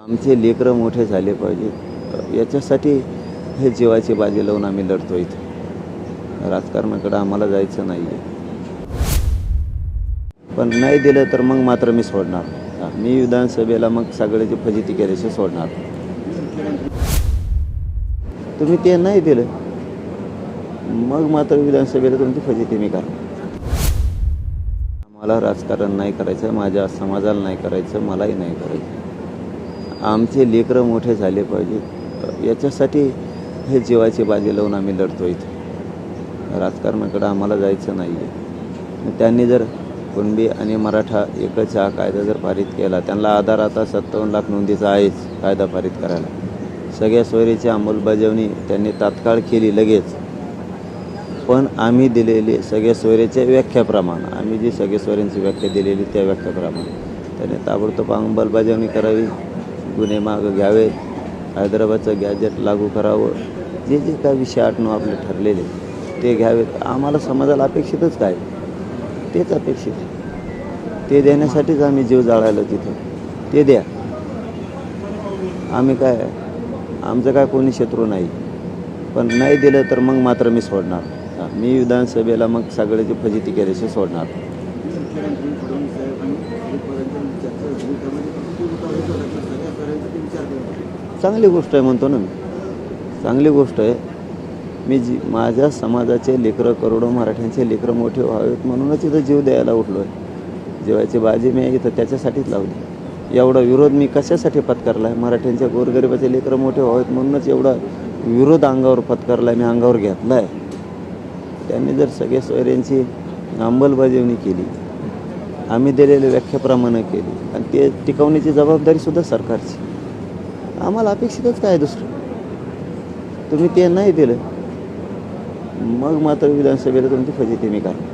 आमचे लेकरं मोठे झाले पाहिजेत याच्यासाठी हे जीवाची बाजी लावून आम्ही लढतो इथे. राजकारणाकडं आम्हाला जायचं नाही आहे पण नाही दिलं तर मग मात्र मी सोडणार. मी विधानसभेला मग सगळ्याची फजिती केल्याचे सोडणार. तुम्ही ते नाही दिलं. मग मात्र विधानसभेला तुमची फजिती मी करणार. आम्हाला राजकारण नाही करायचं माझ्या समाजाला नाही करायचं मलाही नाही करायचं. आमचे लेकरं मोठे झाले पाहिजेत याच्यासाठी हे जीवाची बाजी लावून आम्ही लढतो इथं. राजकारणाकडं आम्हाला जायचं नाही आहे त्यांनी जर कुणबी आणि मराठा एकच हा कायदा जर पारित केला त्यांना आधार आता सत्तावन्न लाख नोंदीचा आहेच कायदा पारित करायला. सगळ्या सोयरीची अंमलबजावणी त्यांनी तात्काळ केली लगेच. पण आम्ही दिलेली सगळ्या सोयरीच्या व्याख्याप्रमाणे आम्ही जी सगळ्या सोयऱ्यांची व्याख्या दिलेली त्या व्याख्याप्रमाणे त्याने ताबडतोब अंमलबजावणी करावी. गुन्हे मागं घ्यावे हैदराबादचं गॅजेट लागू करावं जे जे काय विषय आठ नऊ आपले ठरलेले ते घ्यावेत. आम्हाला समाजाला अपेक्षितच काय? तेच अपेक्षित. आहे. ते देण्यासाठीच आम्ही जीव जाळायला तिथं. ते द्या. आम्ही काय आमचं काय कोणी शत्रू नाही. पण नाही दिलं तर मग मात्र मी सोडणार. मी विधानसभेला मग सगळ्याची फजिती केल्याशी सोडणार. चांगली गोष्ट आहे म्हणतो ना मी. चांगली गोष्ट आहे. मी जी माझ्या समाजाचे लेकरं करोडो मराठ्यांचे लेकरं मोठे व्हावेत म्हणूनच इथं जीव द्यायला उठलो आहे जीवाची बाजी मी इथं त्याच्यासाठीच लावली. एवढा विरोध मी कशासाठी पत्करला आहे मराठ्यांच्या गोरगरिबाचे लेकरं मोठे व्हावेत म्हणूनच एवढा विरोध अंगावर पत्करला मी अंगावर घेतला आहे त्यांनी जर सगळ्या सोयऱ्यांची अंमलबजावणी केली आम्ही दिलेल्या व्याख्याप्रमाणे केली आणि ते टिकवण्याची जबाबदारीसुद्धा सरकारची. आम्हाला अपेक्षितच काय दुसरं? तुम्ही ते नाही दिलं. मग मात्र विधानसभेला तुमची फजिती मी करणार